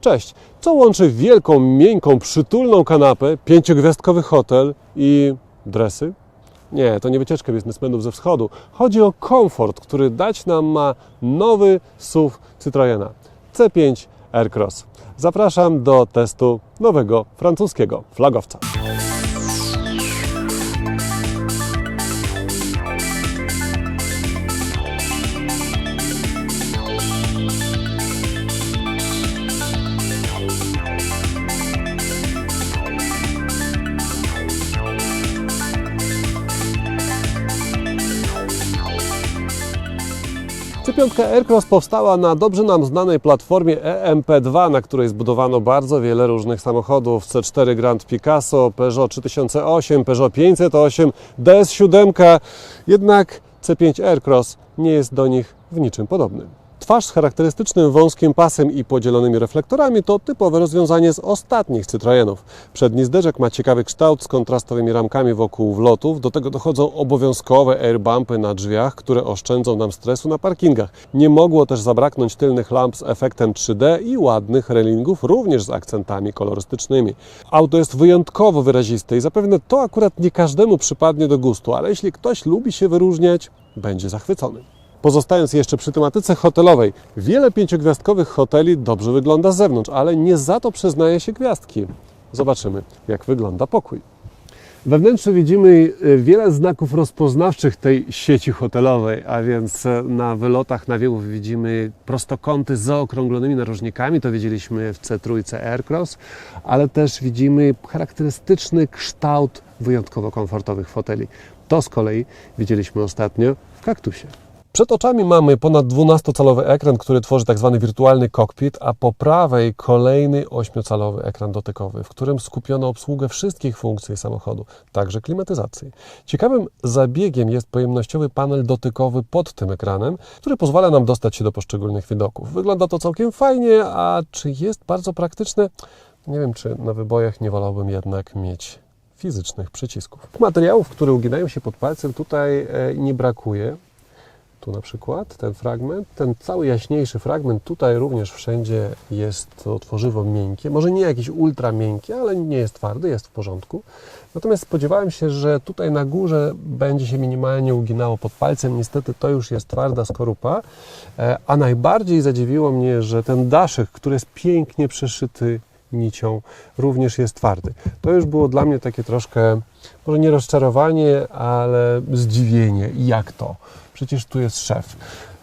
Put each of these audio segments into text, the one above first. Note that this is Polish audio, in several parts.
Cześć! Co łączy wielką, miękką, przytulną kanapę, pięciogwiazdkowy hotel i dresy? Nie, to nie wycieczka biznesmenów ze wschodu. Chodzi o komfort, który dać nam ma nowy SUV Citroena C5 Aircross. Zapraszam do testu nowego francuskiego flagowca. C5 Aircross powstała na dobrze nam znanej platformie EMP2, na której zbudowano bardzo wiele różnych samochodów. C4 Grand Picasso, Peugeot 3008, Peugeot 508, DS7. Jednak C5 Aircross nie jest do nich w niczym podobny. Twarz z charakterystycznym wąskim pasem i podzielonymi reflektorami to typowe rozwiązanie z ostatnich Citroenów. Przedni zderzek ma ciekawy kształt z kontrastowymi ramkami wokół wlotów. Do tego dochodzą obowiązkowe airbumpy na drzwiach, które oszczędzą nam stresu na parkingach. Nie mogło też zabraknąć tylnych lamp z efektem 3D i ładnych relingów, również z akcentami kolorystycznymi. Auto jest wyjątkowo wyraziste i zapewne to akurat nie każdemu przypadnie do gustu, ale jeśli ktoś lubi się wyróżniać, będzie zachwycony. Pozostając jeszcze przy tematyce hotelowej, wiele pięciogwiazdkowych hoteli dobrze wygląda z zewnątrz, ale nie za to przyznaje się gwiazdki. Zobaczymy, jak wygląda pokój. Wewnętrznie widzimy y, wiele znaków rozpoznawczych tej sieci hotelowej, a więc e, na wylotach nawiewów widzimy prostokąty z zaokrąglonymi narożnikami, to widzieliśmy w C3 Aircross, ale też widzimy charakterystyczny kształt wyjątkowo komfortowych foteli. To z kolei widzieliśmy ostatnio w kaktusie. Przed oczami mamy ponad 12-calowy ekran, który tworzy tak zwany wirtualny kokpit, a po prawej kolejny 8-calowy ekran dotykowy, w którym skupiono obsługę wszystkich funkcji samochodu, także klimatyzacji. Ciekawym zabiegiem jest pojemnościowy panel dotykowy pod tym ekranem, który pozwala nam dostać się do poszczególnych widoków. Wygląda to całkiem fajnie, a czy jest bardzo praktyczne? Nie wiem, czy na wybojach nie wolałbym jednak mieć fizycznych przycisków. Materiałów, które uginają się pod palcem tutaj e, nie brakuje. Tu na przykład ten fragment, ten cały jaśniejszy fragment, tutaj również wszędzie jest to tworzywo miękkie, może nie jakieś ultra miękkie, ale nie jest twardy, jest w porządku. Natomiast spodziewałem się, że tutaj na górze będzie się minimalnie uginało pod palcem. Niestety to już jest twarda skorupa, E, a najbardziej zadziwiło mnie, że ten daszek, który jest pięknie przeszyty nicią, również jest twardy. To już było dla mnie takie troszkę, może nie rozczarowanie, ale zdziwienie. Jak to? Przecież tu jest szef.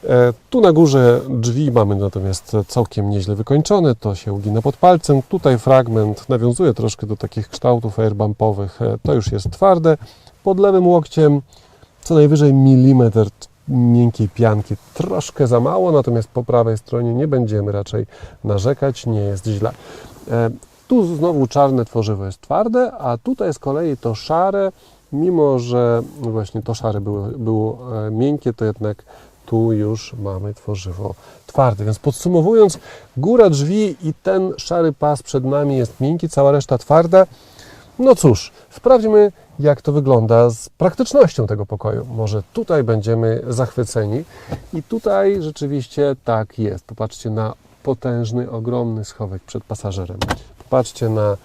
E, Tu na górze drzwi mamy natomiast całkiem nieźle wykończone, to się ugina pod palcem. Tutaj fragment nawiązuje troszkę do takich kształtów airbumpowych, E, to już jest twarde. Pod lewym łokciem co najwyżej milimetr miękkiej pianki, troszkę za mało, natomiast po prawej stronie nie będziemy raczej narzekać, nie jest źle. E, Tu znowu czarne tworzywo jest twarde, a tutaj z kolei to szare, mimo że właśnie to szare było, było e, miękkie, to jednak tu już mamy tworzywo twarde. Więc podsumowując, góra drzwi i ten szary pas przed nami jest miękki, cała reszta twarda. No cóż, sprawdźmy, jak to wygląda z praktycznością tego pokoju. Może tutaj będziemy zachwyceni. I tutaj rzeczywiście tak jest. Popatrzcie na potężny, ogromny schowek przed pasażerem. Popatrzcie na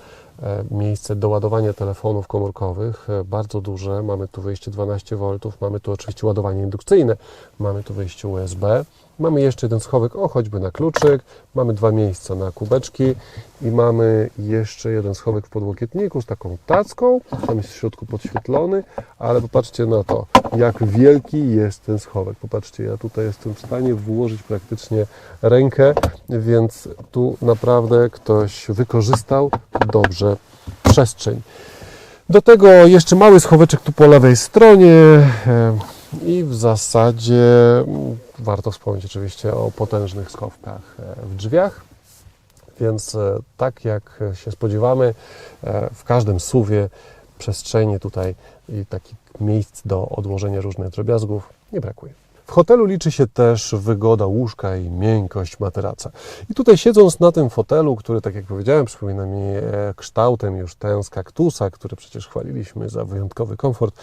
miejsce do ładowania telefonów komórkowych, e, bardzo duże. Mamy tu wyjście 12 V, mamy tu oczywiście ładowanie indukcyjne, mamy tu wyjście USB. Mamy jeszcze jeden schowek, o choćby na kluczyk, mamy dwa miejsca na kubeczki i mamy jeszcze jeden schowek w podłokietniku z taką tacką, tam jest w środku podświetlony, ale popatrzcie na to, jak wielki jest ten schowek. Popatrzcie, ja tutaj jestem w stanie włożyć praktycznie rękę, więc tu naprawdę ktoś wykorzystał dobrze przestrzeń. Do tego jeszcze mały schoweczek tu po lewej stronie e, i w zasadzie warto wspomnieć oczywiście o potężnych schowkach e, w drzwiach. Więc e, tak jak się spodziewamy, e, w każdym suwie przestrzeni tutaj i takich miejsc do odłożenia różnych drobiazgów nie brakuje. W hotelu liczy się też wygoda łóżka i miękkość materaca. I tutaj siedząc na tym fotelu, który, tak jak powiedziałem, przypomina mi e, kształtem już ten z kaktusa, który przecież chwaliliśmy za wyjątkowy komfort,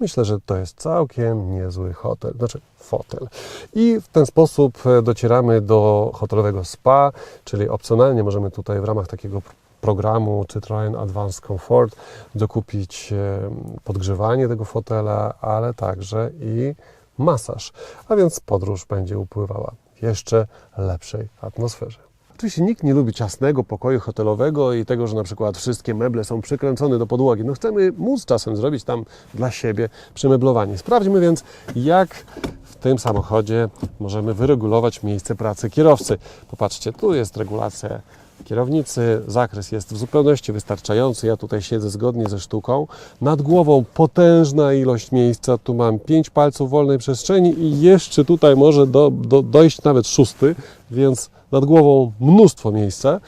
myślę, że to jest całkiem niezły hotel, znaczy fotel. I w ten sposób e, docieramy do hotelowego spa, czyli opcjonalnie możemy tutaj w ramach takiego programu Citroen Advanced Comfort dokupić e, podgrzewanie tego fotela, ale także i masaż, a więc podróż będzie upływała w jeszcze lepszej atmosferze. Oczywiście nikt nie lubi ciasnego pokoju hotelowego i tego, że na przykład wszystkie meble są przykręcone do podłogi. No chcemy móc czasem zrobić tam dla siebie przemeblowanie. Sprawdźmy więc, jak w tym samochodzie możemy wyregulować miejsce pracy kierowcy. Popatrzcie, tu jest regulacja kierownicy, zakres jest w zupełności wystarczający. Ja tutaj siedzę zgodnie ze sztuką. Nad głową potężna ilość miejsca. Tu mam pięć palców wolnej przestrzeni i jeszcze tutaj może do, do, dojść nawet szósty, więc nad głową mnóstwo miejsca.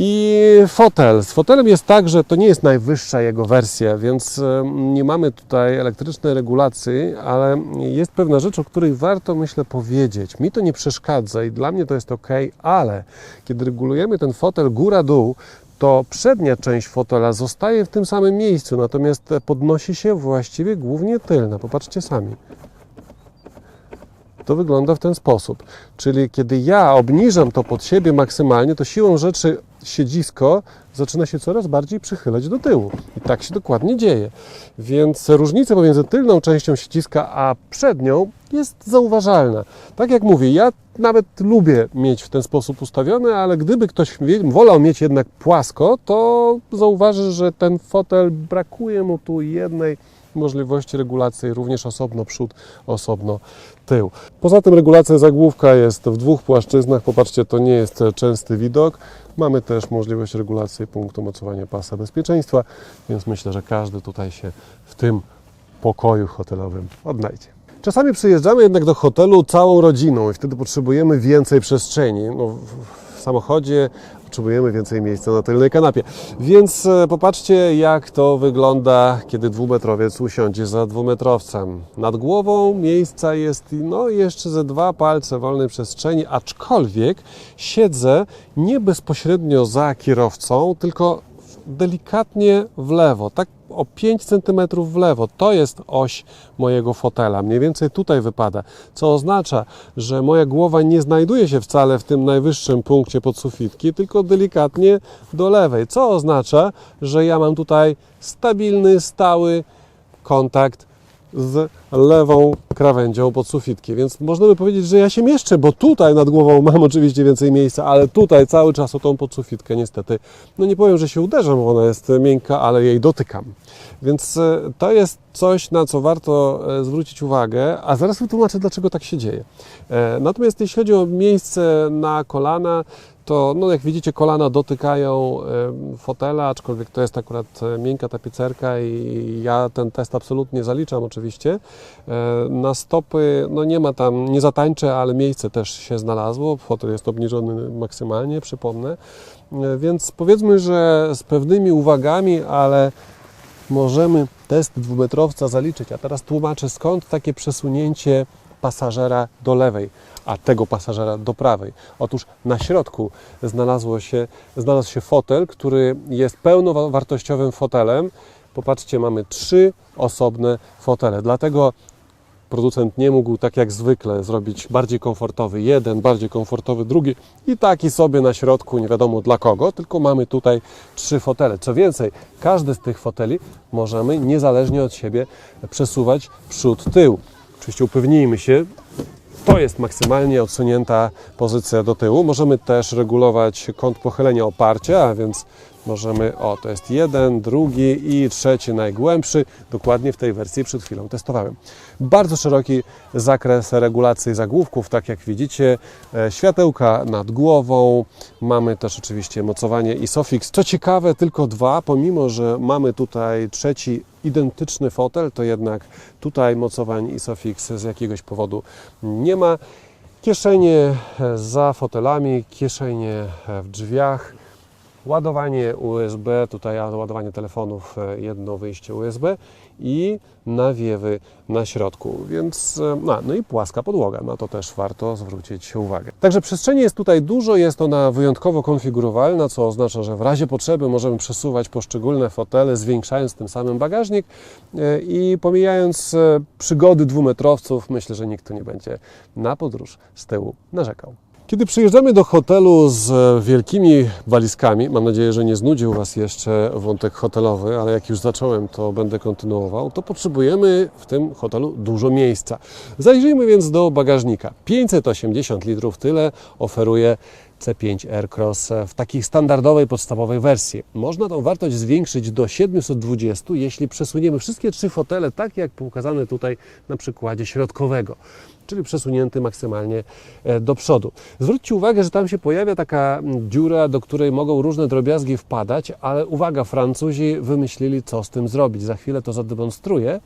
I fotel. Z fotelem jest tak, że to nie jest najwyższa jego wersja, więc nie mamy tutaj elektrycznej regulacji, ale jest pewna rzecz, o której warto, myślę, powiedzieć. Mi to nie przeszkadza i dla mnie to jest ok, ale kiedy regulujemy ten fotel góra-dół, to przednia część fotela zostaje w tym samym miejscu, natomiast podnosi się właściwie głównie tylna. Popatrzcie sami. To wygląda w ten sposób. Czyli kiedy ja obniżam to pod siebie maksymalnie, to siłą rzeczy siedzisko zaczyna się coraz bardziej przychylać do tyłu. I tak się dokładnie dzieje. Więc różnica pomiędzy tylną częścią siedziska a przednią jest zauważalna. Tak jak mówię, ja nawet lubię mieć w ten sposób ustawione, ale gdyby ktoś wolał mieć jednak płasko, to zauważy, że ten fotel brakuje mu tu jednej możliwości regulacji, również osobno przód, osobno tył. Poza tym regulacja zagłówka jest w dwóch płaszczyznach. Popatrzcie, to nie jest częsty widok. Mamy też możliwość regulacji punktu mocowania pasa bezpieczeństwa, więc myślę, że każdy tutaj się w tym pokoju hotelowym odnajdzie. Czasami przyjeżdżamy jednak do hotelu całą rodziną i wtedy potrzebujemy więcej przestrzeni. No, w- samochodzie potrzebujemy więcej miejsca na tylnej kanapie. Więc e, popatrzcie, jak to wygląda, kiedy dwumetrowiec usiądzie za dwumetrowcem. Nad głową miejsca jest no, jeszcze ze dwa palce wolnej przestrzeni, aczkolwiek siedzę nie bezpośrednio za kierowcą, tylko delikatnie w lewo, tak o 5 cm w lewo. To jest oś mojego fotela. Mniej więcej tutaj wypada, co oznacza, że moja głowa nie znajduje się wcale w tym najwyższym punkcie podsufitki, tylko delikatnie do lewej, co oznacza, że ja mam tutaj stabilny, stały kontakt z lewą krawędzią podsufitki. Więc można by powiedzieć, że ja się mieszczę, bo tutaj nad głową mam oczywiście więcej miejsca, ale tutaj cały czas o tą podsufitkę niestety, no nie powiem, że się uderzam, bo ona jest miękka, ale jej dotykam. Więc e, to jest coś, na co warto e, zwrócić uwagę, a zaraz wytłumaczę, dlaczego tak się dzieje. E, Natomiast jeśli chodzi o miejsce na kolana, to no jak widzicie kolana dotykają fotela, aczkolwiek to jest akurat e, miękka tapicerka i ja ten test absolutnie zaliczam oczywiście. E, Na stopy no nie ma tam, nie zatańczę, ale miejsce też się znalazło, fotel jest obniżony maksymalnie, przypomnę. E, Więc powiedzmy, że z pewnymi uwagami, ale możemy test dwumetrowca zaliczyć. A teraz tłumaczę skąd takie przesunięcie pasażera do lewej, a tego pasażera do prawej. Otóż na środku znalazło się, znalazł się fotel, który jest pełnowartościowym fotelem. Popatrzcie, mamy trzy osobne fotele. Dlatego producent nie mógł tak jak zwykle zrobić bardziej komfortowy jeden, bardziej komfortowy drugi i taki sobie na środku, nie wiadomo dla kogo, tylko mamy tutaj trzy fotele. Co więcej, każdy z tych foteli możemy niezależnie od siebie przesuwać przód, tył. Oczywiście upewnijmy się, to jest maksymalnie odsunięta pozycja do tyłu. Możemy też regulować kąt pochylenia oparcia, a więc możemy, o to jest jeden, drugi i trzeci najgłębszy, dokładnie w tej wersji przed chwilą testowałem. Bardzo szeroki zakres regulacji zagłówków, tak jak widzicie, e, światełka nad głową, mamy też oczywiście mocowanie ISOFIX. Co ciekawe, tylko dwa, pomimo że mamy tutaj trzeci identyczny fotel, to jednak tutaj mocowań ISOFIX z jakiegoś powodu nie ma. Kieszenie za fotelami, kieszenie w drzwiach. Ładowanie USB, tutaj ładowanie telefonów, e, jedno wyjście USB i nawiewy na środku, więc e, no, no i płaska podłoga, na to też warto zwrócić uwagę. Także przestrzeni jest tutaj dużo, jest ona wyjątkowo konfigurowalna, co oznacza, że w razie potrzeby możemy przesuwać poszczególne fotele, zwiększając tym samym bagażnik e, i pomijając przygody dwumetrowców, myślę, że nikt tu nie będzie na podróż z tyłu narzekał. Kiedy przyjeżdżamy do hotelu z e, wielkimi walizkami, mam nadzieję, że nie znudził Was jeszcze wątek hotelowy, ale jak już zacząłem, to będę kontynuował, to potrzebujemy w tym hotelu dużo miejsca. Zajrzyjmy więc do bagażnika. 580 litrów tyle oferuje C5 Aircross w takiej standardowej, podstawowej wersji. Można tą wartość zwiększyć do 720, jeśli przesuniemy wszystkie trzy fotele, tak jak pokazane tutaj na przykładzie środkowego czyli przesunięty maksymalnie e, do przodu. Zwróćcie uwagę, że tam się pojawia taka dziura, do której mogą różne drobiazgi wpadać, ale uwaga, Francuzi wymyślili, co z tym zrobić. Za chwilę to zademonstruję.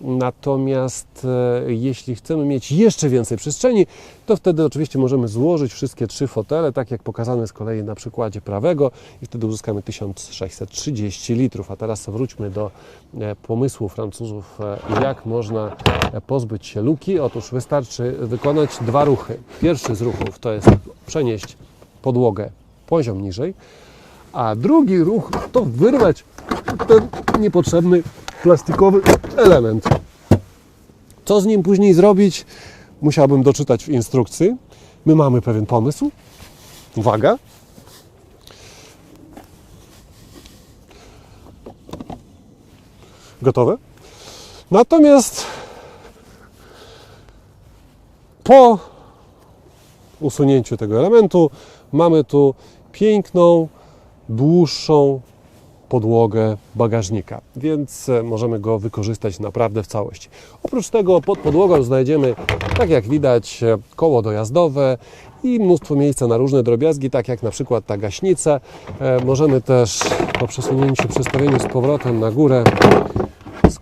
Natomiast e, jeśli chcemy mieć jeszcze więcej przestrzeni, to wtedy oczywiście możemy złożyć wszystkie trzy fotele, tak jak pokazane z kolei na przykładzie prawego i wtedy uzyskamy 1630 litrów. A teraz wróćmy do e, pomysłu Francuzów, jak można pozbyć się luki. Otóż wystarczy wykonać dwa ruchy. Pierwszy z ruchów to jest przenieść podłogę poziom niżej, a drugi ruch to wyrwać ten niepotrzebny plastikowy element. Co z nim później zrobić? Musiałbym doczytać w instrukcji. My mamy pewien pomysł. Uwaga. Gotowe? Natomiast po usunięciu tego elementu mamy tu piękną, dłuższą podłogę bagażnika, więc e, możemy go wykorzystać naprawdę w całości. Oprócz tego pod podłogą znajdziemy, tak jak widać, e, koło dojazdowe i mnóstwo miejsca na różne drobiazgi, tak jak na przykład ta gaśnica. E, możemy też po przesunięciu, przestawieniu z powrotem na górę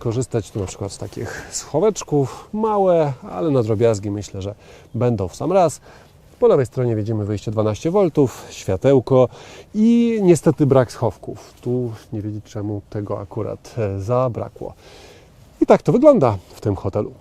skorzystać tu na przykład z takich schoweczków, małe, ale na drobiazgi myślę, że będą w sam raz. Po lewej stronie widzimy wyjście 12 V, światełko i niestety brak schowków. Tu nie wiedzieć czemu tego akurat e, zabrakło. I tak to wygląda w tym hotelu.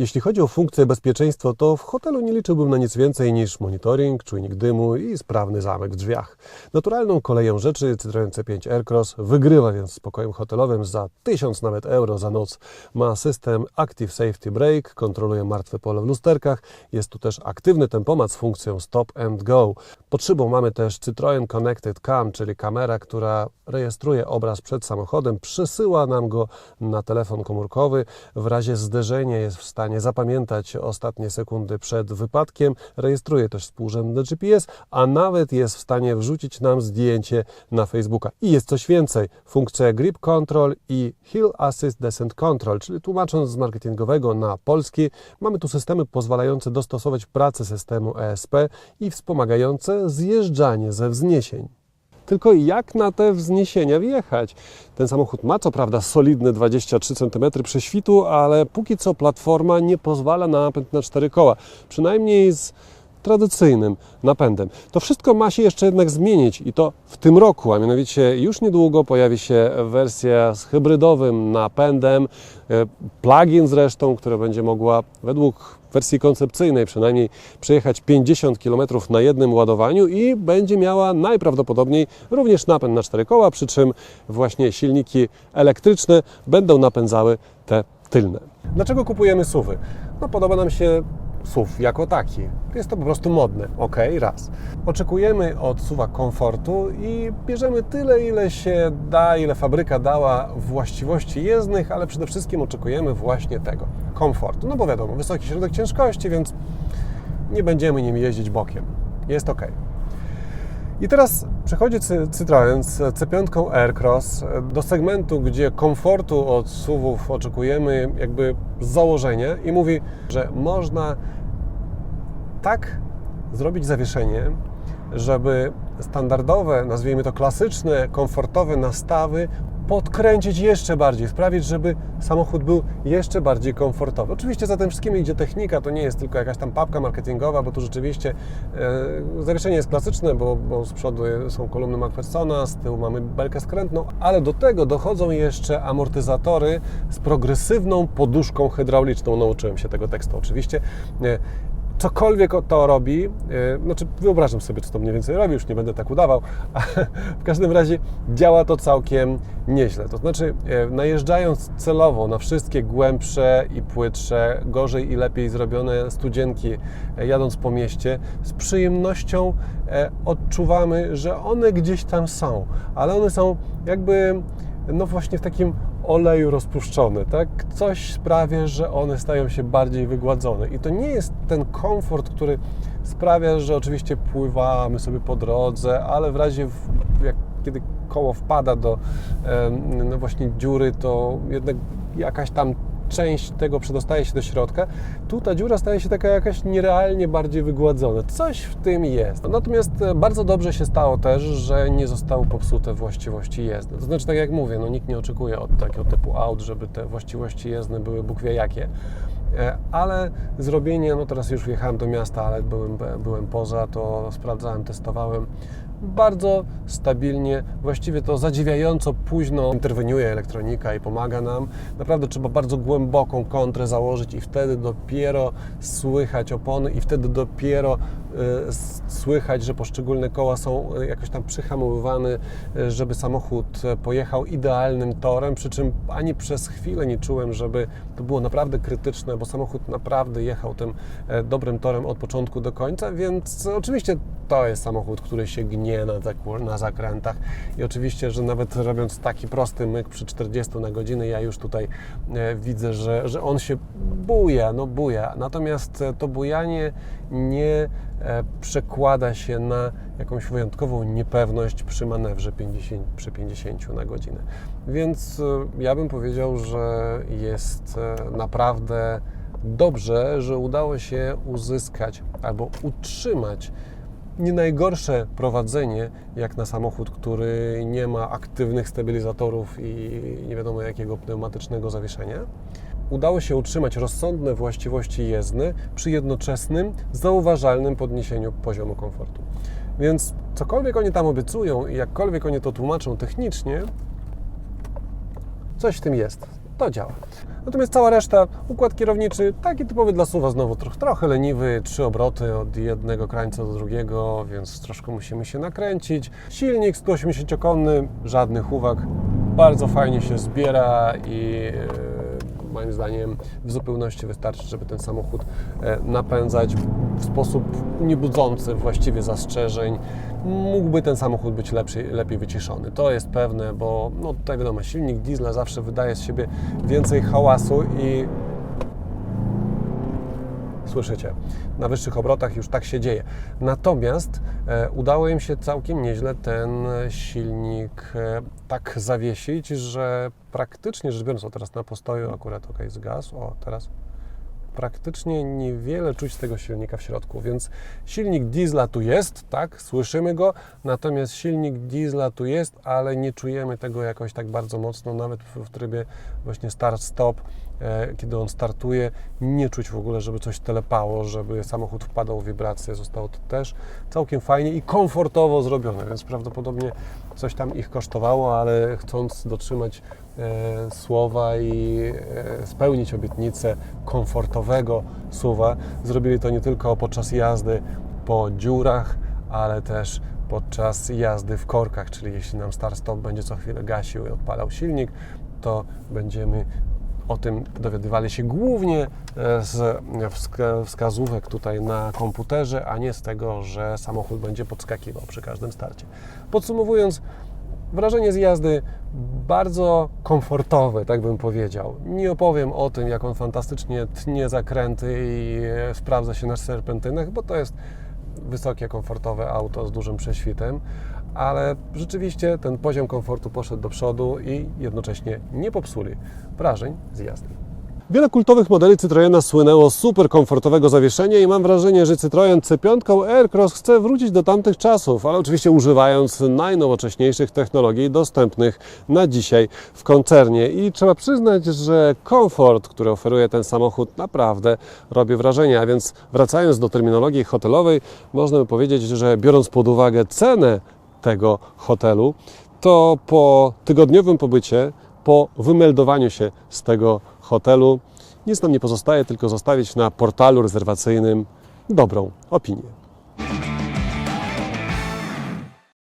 Jeśli chodzi o funkcję bezpieczeństwa, to w hotelu nie liczyłbym na nic więcej niż monitoring, czujnik dymu i sprawny zamek w drzwiach. Naturalną koleją rzeczy Citroen C5 Aircross wygrywa więc z pokojem hotelowym za 1000 nawet euro za noc. Ma system Active Safety Brake, kontroluje martwe pole w lusterkach. Jest tu też aktywny tempomat z funkcją Stop and Go. Pod szybą mamy też Citroen Connected Cam, czyli kamera, która rejestruje obraz przed samochodem, przesyła nam go na telefon komórkowy. W razie zderzenia jest w stanie zapamiętać ostatnie sekundy przed wypadkiem, rejestruje też współrzędny GPS, a nawet jest w stanie wrzucić nam zdjęcie na Facebooka. I jest coś więcej, funkcja Grip Control i Hill Assist Descent Control, czyli tłumacząc z marketingowego na polski, mamy tu systemy pozwalające dostosować pracę systemu ESP i wspomagające zjeżdżanie ze wzniesień. Tylko jak na te wzniesienia wjechać? Ten samochód ma co prawda solidne 23 cm prześwitu, ale póki co platforma nie pozwala na napęd na cztery koła. Przynajmniej z tradycyjnym napędem. To wszystko ma się jeszcze jednak zmienić i to w tym roku, a mianowicie już niedługo pojawi się wersja z hybrydowym napędem, e, plug-in zresztą, która będzie mogła według wersji koncepcyjnej przynajmniej przejechać 50 km na jednym ładowaniu i będzie miała najprawdopodobniej również napęd na cztery koła, przy czym właśnie silniki elektryczne będą napędzały te tylne. Dlaczego kupujemy suwy? No podoba nam się SUV jako taki. Jest to po prostu modne. Ok, raz. Oczekujemy od SUVa komfortu i bierzemy tyle, ile się da, ile fabryka dała właściwości jezdnych, ale przede wszystkim oczekujemy właśnie tego komfortu. No bo wiadomo, wysoki środek ciężkości, więc nie będziemy nim jeździć bokiem. Jest ok. I teraz przechodzi Citroen z C5 Aircross do segmentu, gdzie komfortu od SUVów oczekujemy jakby z założenia i mówi, że można tak zrobić zawieszenie, żeby standardowe, nazwijmy to klasyczne, komfortowe nastawy podkręcić jeszcze bardziej, sprawić, żeby samochód był jeszcze bardziej komfortowy. Oczywiście za tym wszystkim idzie technika, to nie jest tylko jakaś tam papka marketingowa, bo tu rzeczywiście e, zawieszenie jest klasyczne, bo, bo z przodu są kolumny McPhersona, z tyłu mamy belkę skrętną, ale do tego dochodzą jeszcze amortyzatory z progresywną poduszką hydrauliczną. Nauczyłem się tego tekstu oczywiście. E, cokolwiek to robi, e, znaczy wyobrażam sobie, co to mniej więcej robi, już nie będę tak udawał, w każdym razie działa to całkiem nieźle. To znaczy, e, najeżdżając celowo na wszystkie głębsze i płytsze, gorzej i lepiej zrobione studzienki, e, jadąc po mieście, z przyjemnością odczuwamy, że one gdzieś tam są, ale one są jakby no właśnie w takim oleju rozpuszczone, tak? Coś sprawia, że one stają się bardziej wygładzone. I to nie jest ten komfort, który sprawia, że oczywiście pływamy sobie po drodze, ale w razie, jak, kiedy koło wpada do no właśnie dziury, to jednak jakaś tam część tego przedostaje się do środka, tu ta dziura staje się taka jakaś nierealnie bardziej wygładzona. Coś w tym jest. Natomiast e, bardzo dobrze się stało też, że nie zostały popsute właściwości jezdne. To znaczy, tak jak mówię, no, nikt nie oczekuje od takiego typu aut, żeby te właściwości jezdne były Bóg wie jakie e, ale zrobienie, no teraz już wjechałem do miasta, ale byłem, byłem poza, to sprawdzałem, testowałem, bardzo stabilnie, właściwie to zadziwiająco późno interweniuje elektronika i pomaga nam. Naprawdę trzeba bardzo głęboką kontrę założyć i wtedy dopiero słychać opony i wtedy dopiero y, słychać, że poszczególne koła są y, jakoś tam przyhamowywane, y, żeby samochód pojechał idealnym torem, przy czym ani przez chwilę nie czułem, żeby to było naprawdę krytyczne, bo samochód naprawdę jechał tym dobrym torem od początku do końca, więc oczywiście to jest samochód, który się gnie na, na zakrętach i oczywiście, że nawet robiąc taki prosty myk przy 40 na godzinę, ja już tutaj e, widzę, że, że on się buja, no buja. Natomiast e, to bujanie nie e, przekłada się na jakąś wyjątkową niepewność przy manewrze 50, przy 50 na godzinę. Więc ja bym powiedział, że jest naprawdę dobrze, że udało się uzyskać albo utrzymać nie najgorsze prowadzenie jak na samochód, który nie ma aktywnych stabilizatorów i nie wiadomo jakiego pneumatycznego zawieszenia. Udało się utrzymać rozsądne właściwości jezdne przy jednoczesnym, zauważalnym podniesieniu poziomu komfortu. Więc cokolwiek oni tam obiecują i jakkolwiek oni to tłumaczą technicznie, coś w tym jest. To działa. Natomiast cała reszta, układ kierowniczy, taki typowy dla suwa znowu, trochę, leniwy, trzy obroty od jednego krańca do drugiego, więc troszkę musimy się nakręcić. Silnik 180-konny, żadnych uwag, bardzo fajnie się zbiera i e, moim zdaniem w zupełności wystarczy, żeby ten samochód e, napędzać w sposób niebudzący właściwie zastrzeżeń mógłby ten samochód być lepszy, lepiej wyciszony. To jest pewne, bo no tutaj wiadomo, silnik diesla zawsze wydaje z siebie więcej hałasu i słyszycie, na wyższych obrotach już tak się dzieje. Natomiast e, udało im się całkiem nieźle ten silnik e, tak zawiesić, że praktycznie rzecz biorąc, o teraz na postoju akurat ok, zgasł, o teraz praktycznie niewiele czuć z tego silnika w środku, więc silnik diesla tu jest, tak, słyszymy go, natomiast silnik diesla tu jest, ale nie czujemy tego jakoś tak bardzo mocno, nawet w, trybie właśnie start-stop, e, kiedy on startuje, nie czuć w ogóle, żeby coś telepało, żeby samochód wpadał w wibrację, zostało to też całkiem fajnie i komfortowo zrobione, więc prawdopodobnie coś tam ich kosztowało, ale chcąc dotrzymać E, słowa i e, spełnić obietnicę komfortowego suwa. Zrobili to nie tylko podczas jazdy po dziurach, ale też podczas jazdy w korkach, czyli jeśli nam start-stop będzie co chwilę gasił i odpalał silnik, to będziemy o tym dowiadywali się głównie e, z wskazówek tutaj na komputerze, a nie z tego, że samochód będzie podskakiwał przy każdym starcie. Podsumowując, Wrażenie z jazdy bardzo komfortowe, tak bym powiedział. Nie opowiem o tym, jak on fantastycznie tnie zakręty i sprawdza się na serpentynach, bo to jest wysokie, komfortowe auto z dużym prześwitem, ale rzeczywiście ten poziom komfortu poszedł do przodu i jednocześnie nie popsuli wrażeń z jazdy. Wiele kultowych modeli Citroena słynęło super komfortowego zawieszenia i mam wrażenie, że Citroen C5 Aircross chce wrócić do tamtych czasów, ale oczywiście używając najnowocześniejszych technologii dostępnych na dzisiaj w koncernie. I trzeba przyznać, że komfort, który oferuje ten samochód naprawdę robi wrażenie. A więc wracając do terminologii hotelowej, można by powiedzieć, że biorąc pod uwagę cenę tego hotelu, to po tygodniowym pobycie, po wymeldowaniu się z tego hotelu, nic nam nie pozostaje, tylko zostawić na portalu rezerwacyjnym dobrą opinię.